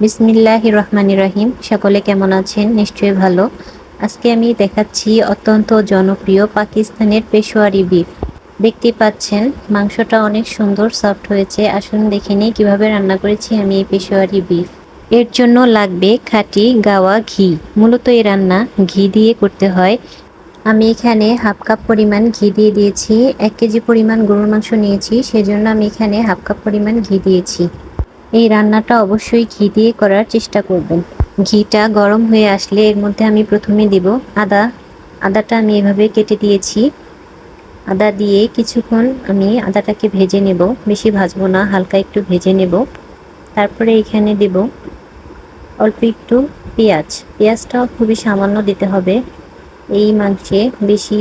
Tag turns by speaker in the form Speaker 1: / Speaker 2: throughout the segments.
Speaker 1: বিসমিল্লাহ রহমান রহিম। সকলে কেমন আছেন? নিশ্চয়ই ভালো। আজকে আমি দেখাচ্ছি অত্যন্ত জনপ্রিয় পাকিস্তানের পেশোয়ারি বিফ। দেখতে পাচ্ছেন, মাংসটা অনেক সুন্দর সফট হয়েছে। আসুন দেখে নিই কীভাবে রান্না করেছি আমি এই পেশোয়ারি বিফ। এর জন্য লাগবে খাটি গাওয়া ঘি। মূলত এই রান্না ঘি দিয়ে করতে হয়। আমি এখানে হাফ কাপ পরিমাণ ঘি দিয়ে দিয়েছি। এক কেজি পরিমাণ গরুর মাংস নিয়েছি। সেজন্য আমি এখানে হাফ কাপ পরিমাণ ঘি দিয়েছি। এই রান্নাটা অবশ্যই ঘি দিয়ে করার চেষ্টা করবেন। ঘিটা গরম হয়ে আসলে এর মধ্যে আমি প্রথমে দিব আদা। আদাটা আমি এভাবে কেটে দিয়েছি। আদা দিয়ে কিছুক্ষণ আমি আদাটাকে ভেজে নেব। বেশি ভাজবো না, হালকা একটু ভেজে নেব। তারপরে এখানে দেব অল্প একটু পেঁয়াজ। পেঁয়াজটাও খুবই সামান্য দিতে হবে। এই মাংসে বেশি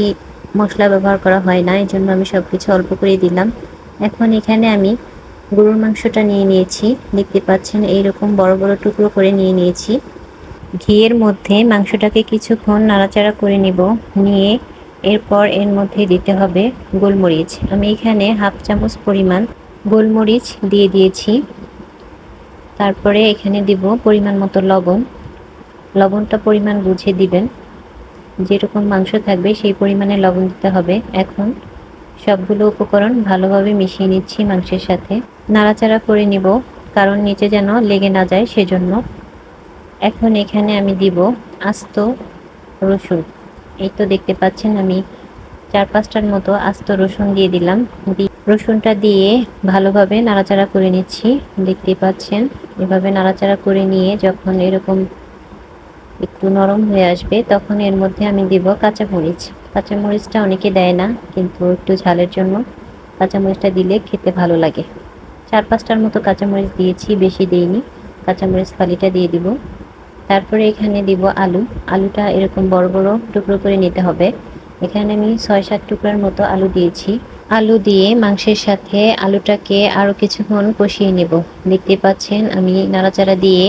Speaker 1: মশলা ব্যবহার করা হয় না এই জন্য আমি সব কিছু অল্প করে দিলাম। এখন এখানে আমি গরুর মাংসটা নিয়ে নিয়েছি। দেখতে পাচ্ছেন, এইরকম বড় বড় টুকরো করে নিয়ে নিয়েছি। ঘিয়ের মধ্যে মাংসটাকে কিছুক্ষণ নাড়াচাড়া করে নিব। নিয়ে এরপর এর মধ্যে দিতে হবে গোলমরিচ। আমি এখানে হাফ চামচ পরিমাণ গোলমরিচ দিয়ে দিয়েছি। তারপরে এখানে দিব পরিমাণ মতো লবণ। লবণটা পরিমাণ বুঝে দিবেন। যেরকম মাংস থাকবে সেই পরিমাণে লবণ দিতে হবে। এখন সবগুলো উপকরণ ভালোভাবে মিশিয়ে নিচ্ছি মাংসের সাথে। নাড়াচাড়া করে নিব, কারণ নিচে যেন লেগে না যায় সেজন্য। এখন এখানে আমি দিব আস্ত রসুন। এই তো দেখতে পাচ্ছেন আমি চার পাঁচটার মতো আস্ত রসুন দিয়ে দিলাম। রসুনটা দিয়ে ভালোভাবে নাড়াচাড়া করে নিচ্ছি। দেখতে পাচ্ছেন? এভাবে নাড়াচাড়া করে নিয়ে যখন এরকম একটু নরম হয়ে আসবে, তখন এর মধ্যে আমি দিব কাঁচামরিচ। কাঁচামরিচটা অনেকে দেয় না, কিন্তু একটু ঝালের জন্য কাঁচামরিচটা দিলে খেতে ভালো লাগে। চার পাঁচটার মতো কাঁচামরিচ দিয়েছি, বেশি দিইনি। কাঁচামরিচ ফালিটা দিয়ে দিব। তারপরে এখানে দিব আলু। আলুটা এরকম বড় বড় টুকরো করে নিতে হবে। এখানে আমি ছয় সাত টুকরার মতো আলু দিয়েছি। আলু দিয়ে মাংসের সাথে আলুটাকে আরও কিছুক্ষণ কষিয়ে নেব। দেখতে পাচ্ছেন, আমি নাড়াচাড়া দিয়ে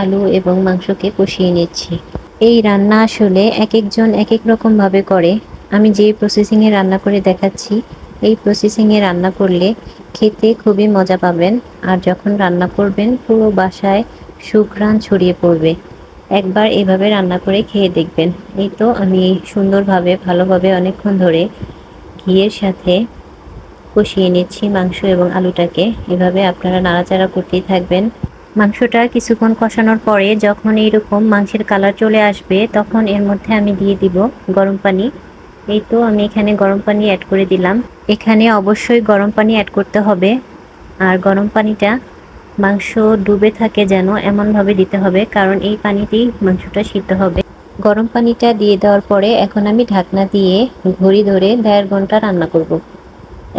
Speaker 1: আলু এবং মাংসকে কষিয়ে নিচ্ছি। এই রান্না আসলে এক একজন এক এক রকমভাবে করে। আমি যে প্রসেসিংয়ে রান্না করে দেখাচ্ছি এই প্রসেসিংয়ে রান্না করলে খেতে খুবই মজা পাবেন। আর যখন রান্না করবেন, পুরো বাসায় সুঘ্রাণ ছড়িয়ে পড়বে। একবার এভাবে রান্না করে খেয়ে দেখবেন। এই তো আমি সুন্দরভাবে, ভালোভাবে অনেকক্ষণ ধরে ঘিয়ের সাথে কষিয়ে নিচ্ছি মাংস এবং আলুটাকে। এভাবে আপনারা নাড়াচাড়া করতেই থাকবেন। মাংসটা কিছুক্ষণ কষানোর পরে যখন এইরকম মাংসের কালার চলে আসবে, তখন এর মধ্যে আমি দিয়ে দিব গরম পানি। এই তো আমি এখানে গরম পানি অ্যাড করে দিলাম। এখানে অবশ্যই গরম পানি অ্যাড করতে হবে। আর গরম পানিটা মাংস ডুবে থাকে যেন এমনভাবে দিতে হবে, কারণ এই পানিতেই মাংসটা সিদ্ধ হবে। গরম পানিটা দিয়ে দেওয়ার পরে এখন আমি ঢাকনা দিয়ে ঘড়ি ধরে দেড় ঘণ্টা রান্না করব।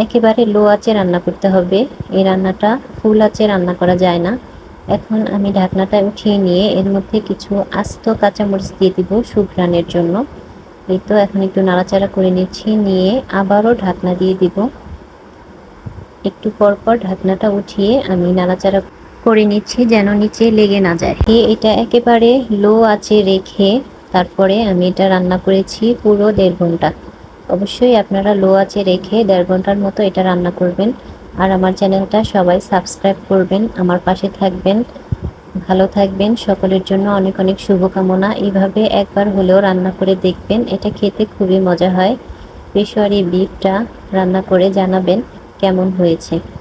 Speaker 1: একেবারে লো আঁচে রান্না করতে হবে। এই রান্নাটা ফুল আঁচে রান্না করা যায় না। এখন আমি ঢাকনাটা উঠিয়ে নিয়ে এর মধ্যে কিছু আস্ত কাঁচামরিচ দিয়ে দিব সুঘ্রাণের জন্য। এই তো এখন একটু নাড়াচাড়া করে নিচ্ছি, নিয়ে আবারও ঢাকনা দিয়ে দিব। একটু পর পর ঢাকনাটা উঠিয়ে আমি নাড়াচাড়া করে নিচ্ছি যেন নিচে লেগে না যায়। এটা একেবারে লো আছে রেখে তারপরে আমি এটা রান্না করেছি পুরো দেড় ঘণ্টা। অবশ্যই আপনারা লো আছে রেখে দেড় ঘণ্টার মতো এটা রান্না করবেন। আর আমার চ্যানেলটা সবাই সাবস্ক্রাইব করবেন, আমার পাশে থাকবেন। ভালো থাকবেন, সকলের জন্য অনেক অনেক শুভকামনা। এইভাবে একবার হলেও রান্না করে দেখবেন, এটা খেতে খুবই মজা হয়। পেশোয়ারি বিফটা রান্না করে জানাবেন কেমন হয়েছে।